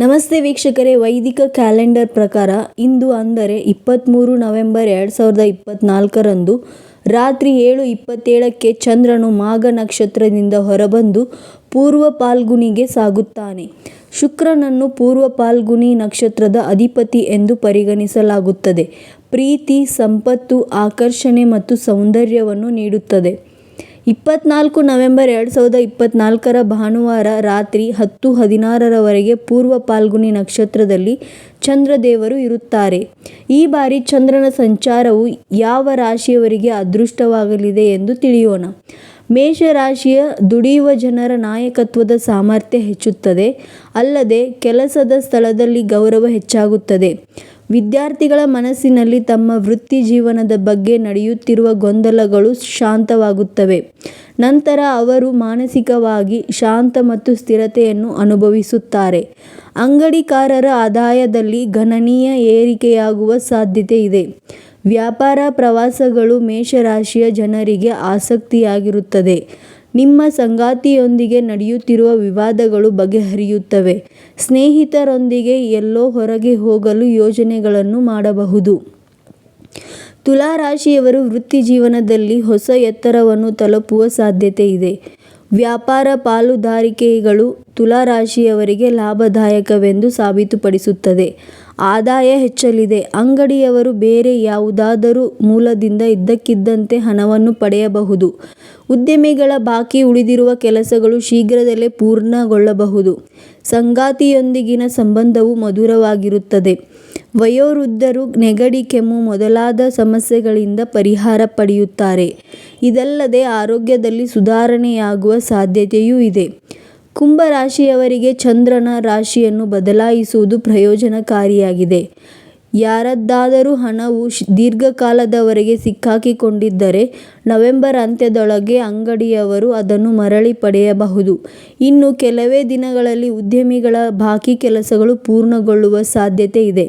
ನಮಸ್ತೆ ವೀಕ್ಷಕರೇ, ವೈದಿಕ ಕ್ಯಾಲೆಂಡರ್ ಪ್ರಕಾರ ಇಂದು ಅಂದರೆ ಇಪ್ಪತ್ತ್ಮೂರು ನವೆಂಬರ್ ಎರಡು ಸಾವಿರದ ಇಪ್ಪತ್ತ್ನಾಲ್ಕರಂದು ರಾತ್ರಿ ಏಳು ಇಪ್ಪತ್ತೇಳಕ್ಕೆ ಚಂದ್ರನು ಮಾಘ ನಕ್ಷತ್ರದಿಂದ ಹೊರಬಂದು ಪೂರ್ವ ಪಾಲ್ಗುನಿಗೆ ಸಾಗುತ್ತಾನೆ. ಶುಕ್ರನನ್ನು ಪೂರ್ವ ಪಾಲ್ಗುನಿ ನಕ್ಷತ್ರದ ಅಧಿಪತಿ ಎಂದು ಪರಿಗಣಿಸಲಾಗುತ್ತದೆ. ಪ್ರೀತಿ, ಸಂಪತ್ತು, ಆಕರ್ಷಣೆ ಮತ್ತು ಸೌಂದರ್ಯವನ್ನು ನೀಡುತ್ತದೆ. ಇಪ್ಪತ್ತ್ನಾಲ್ಕು ನವೆಂಬರ್ ಎರಡು ಸಾವಿರದ ಇಪ್ಪತ್ನಾಲ್ಕರ ಭಾನುವಾರ ರಾತ್ರಿ ಹತ್ತು ಹದಿನಾರರವರೆಗೆ ಪೂರ್ವ ಪಾಲ್ಗುಣಿ ನಕ್ಷತ್ರದಲ್ಲಿ ಚಂದ್ರದೇವರು ಇರುತ್ತಾರೆ. ಈ ಬಾರಿ ಚಂದ್ರನ ಸಂಚಾರವು ಯಾವ ರಾಶಿಯವರಿಗೆ ಅದೃಷ್ಟವಾಗಲಿದೆ ಎಂದು ತಿಳಿಯೋಣ. ಮೇಷರಾಶಿಯ ದುಡಿಯುವ ಜನರ ನಾಯಕತ್ವದ ಸಾಮರ್ಥ್ಯ ಹೆಚ್ಚುತ್ತದೆ. ಅಲ್ಲದೆ ಕೆಲಸದ ಸ್ಥಳದಲ್ಲಿ ಗೌರವ ಹೆಚ್ಚಾಗುತ್ತದೆ. ವಿದ್ಯಾರ್ಥಿಗಳ ಮನಸ್ಸಿನಲ್ಲಿ ತಮ್ಮ ವೃತ್ತಿ ಜೀವನದ ಬಗ್ಗೆ ನಡೆಯುತ್ತಿರುವ ಗೊಂದಲಗಳು ಶಾಂತವಾಗುತ್ತವೆ. ನಂತರ ಅವರು ಮಾನಸಿಕವಾಗಿ ಶಾಂತ ಮತ್ತು ಸ್ಥಿರತೆಯನ್ನು ಅನುಭವಿಸುತ್ತಾರೆ. ಅಂಗಡಿಕಾರರ ಆದಾಯದಲ್ಲಿ ಗಣನೀಯ ಏರಿಕೆಯಾಗುವ ಸಾಧ್ಯತೆ ಇದೆ. ವ್ಯಾಪಾರ ಪ್ರವಾಸಗಳು ಮೇಷರಾಶಿಯ ಜನರಿಗೆ ಆಸಕ್ತಿಯಾಗಿರುತ್ತದೆ. ನಿಮ್ಮ ಸಂಗಾತಿಯೊಂದಿಗೆ ನಡೆಯುತ್ತಿರುವ ವಿವಾದಗಳು ಬಗೆಹರಿಯುತ್ತವೆ. ಸ್ನೇಹಿತರೊಂದಿಗೆ ಎಲ್ಲೋ ಹೊರಗೆ ಹೋಗಲು ಯೋಜನೆಗಳನ್ನು ಮಾಡಬಹುದು. ತುಲಾ ರಾಶಿಯವರು ವೃತ್ತಿ ಜೀವನದಲ್ಲಿ ಹೊಸ ಎತ್ತರವನ್ನು ತಲುಪುವ ಸಾಧ್ಯತೆ ಇದೆ. ವ್ಯಾಪಾರ ಪಾಲುದಾರಿಕೆಗಳು ತುಲಾ ರಾಶಿಯವರಿಗೆ ಲಾಭದಾಯಕವೆಂದು ಸಾಬೀತುಪಡಿಸುತ್ತದೆ. ಆದಾಯ ಹೆಚ್ಚಲಿದೆ. ಅಂಗಡಿಯವರು ಬೇರೆ ಯಾವುದಾದರೂ ಮೂಲದಿಂದ ಇದ್ದಕ್ಕಿದ್ದಂತೆ ಹಣವನ್ನು ಪಡೆಯಬಹುದು. ಉದ್ಯಮಿಗಳ ಬಾಕಿ ಉಳಿದಿರುವ ಕೆಲಸಗಳು ಶೀಘ್ರದಲ್ಲೇ ಪೂರ್ಣಗೊಳ್ಳಬಹುದು. ಸಂಗಾತಿಯೊಂದಿಗಿನ ಸಂಬಂಧವು ಮಧುರವಾಗಿರುತ್ತದೆ. ವಯೋವೃದ್ಧರು ನೆಗಡಿ, ಕೆಮ್ಮು ಮೊದಲಾದ ಸಮಸ್ಯೆಗಳಿಂದ ಪರಿಹಾರ ಪಡೆಯುತ್ತಾರೆ. ಇದಲ್ಲದೆ ಆರೋಗ್ಯದಲ್ಲಿ ಸುಧಾರಣೆಯಾಗುವ ಸಾಧ್ಯತೆಯೂ ಇದೆ. ಕುಂಭ ರಾಶಿಯವರಿಗೆ ಚಂದ್ರನ ರಾಶಿಯನ್ನು ಬದಲಾಯಿಸುವುದು ಪ್ರಯೋಜನಕಾರಿಯಾಗಿದೆ. ಯಾರದ್ದಾದರೂ ಹಣವು ದೀರ್ಘಕಾಲದವರೆಗೆ ಸಿಕ್ಕಾಕಿಕೊಂಡಿದ್ದರೆ ನವೆಂಬರ್ ಅಂತ್ಯದೊಳಗೆ ಅಂಗಡಿಯವರು ಅದನ್ನು ಮರಳಿ ಪಡೆಯಬಹುದು. ಇನ್ನು ಕೆಲವೇ ದಿನಗಳಲ್ಲಿ ಉದ್ಯಮಿಗಳ ಬಾಕಿ ಕೆಲಸಗಳು ಪೂರ್ಣಗೊಳ್ಳುವ ಸಾಧ್ಯತೆ ಇದೆ.